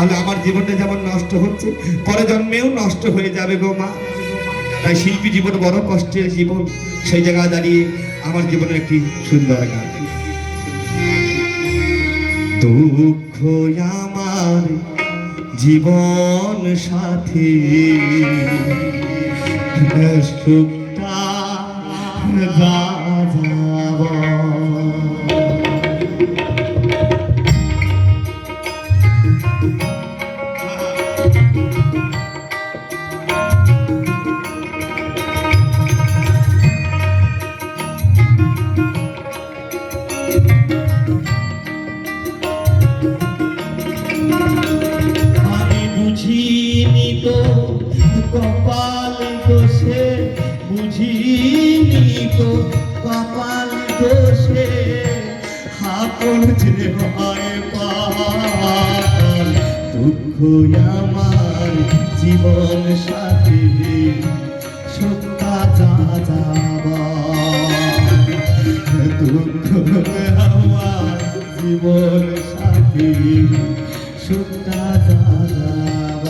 তাহলে আমার জীবনটা যেমন নষ্ট হচ্ছে, পরে জন্মেও নষ্ট হয়ে যাবে গো মা। তাই শিল্পী জীবন বড় কষ্টের জীবন, সেই জায়গায় দাঁড়িয়ে আমার জীবনের একটি সুন্দর গান। দুঃখ আমার জীবন সাথী সুখটা কপাল দোষে, বুঝিনি তো কপাল দোষে। আপন যে হয় পাল দুঃখ আমার জীবন সাথী। সত্যা যা যাবা দুঃখ আমার জীবন সাথী। সুখটা যাবা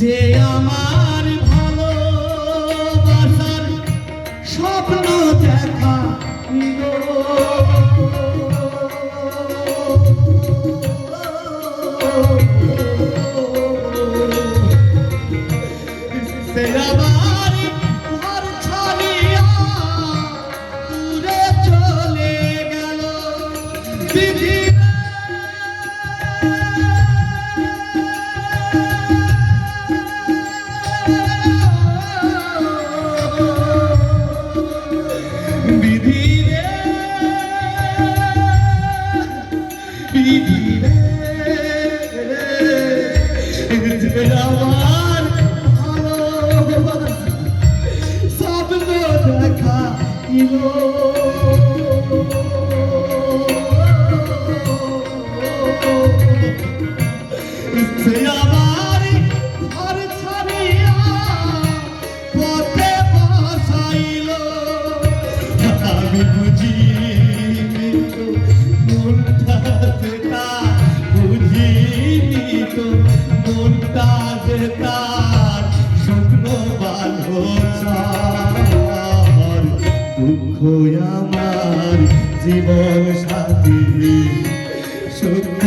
যে আমার দেখা ইলো তো মনটা যেতার স্বপ্ন ভালো দুঃখ আমার জীবন সাথী সুখ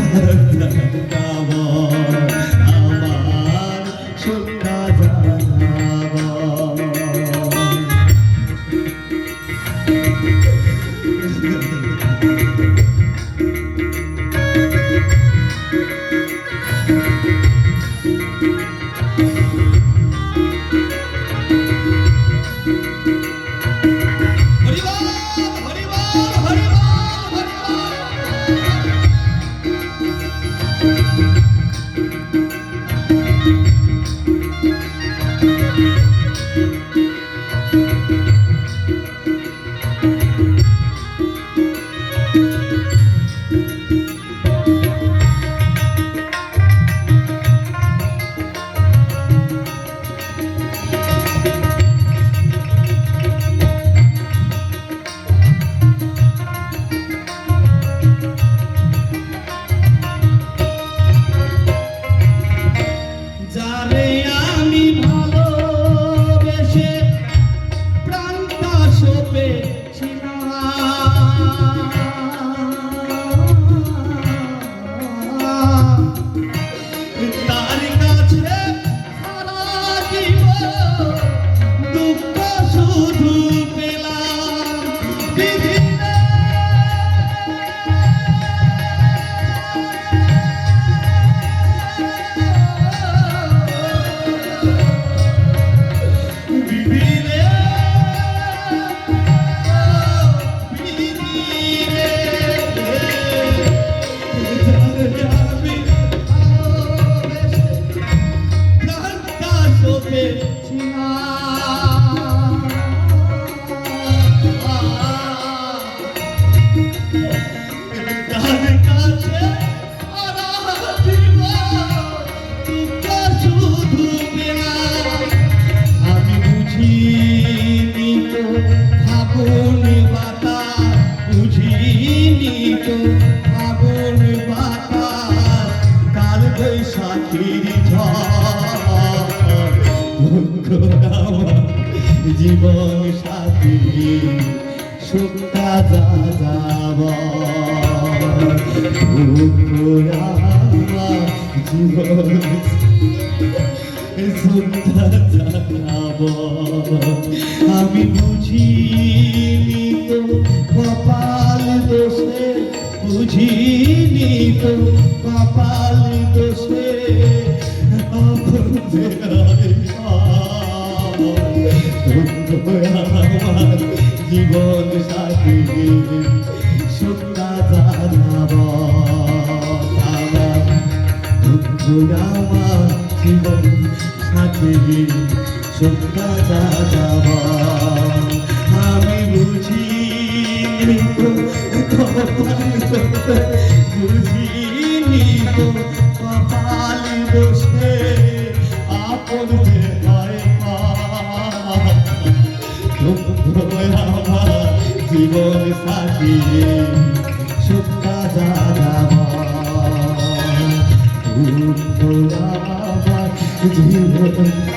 জীবন সাথী সুখা যা যাব জীবন সুখা যাব আমি বুঝ বুঝিনি তো কপাল দোষে বুঝিনি তো কপাল দোষে জীবন সাথী আমার জীবন সাথী জানাব। জীবন সাথী সুখটা জীবন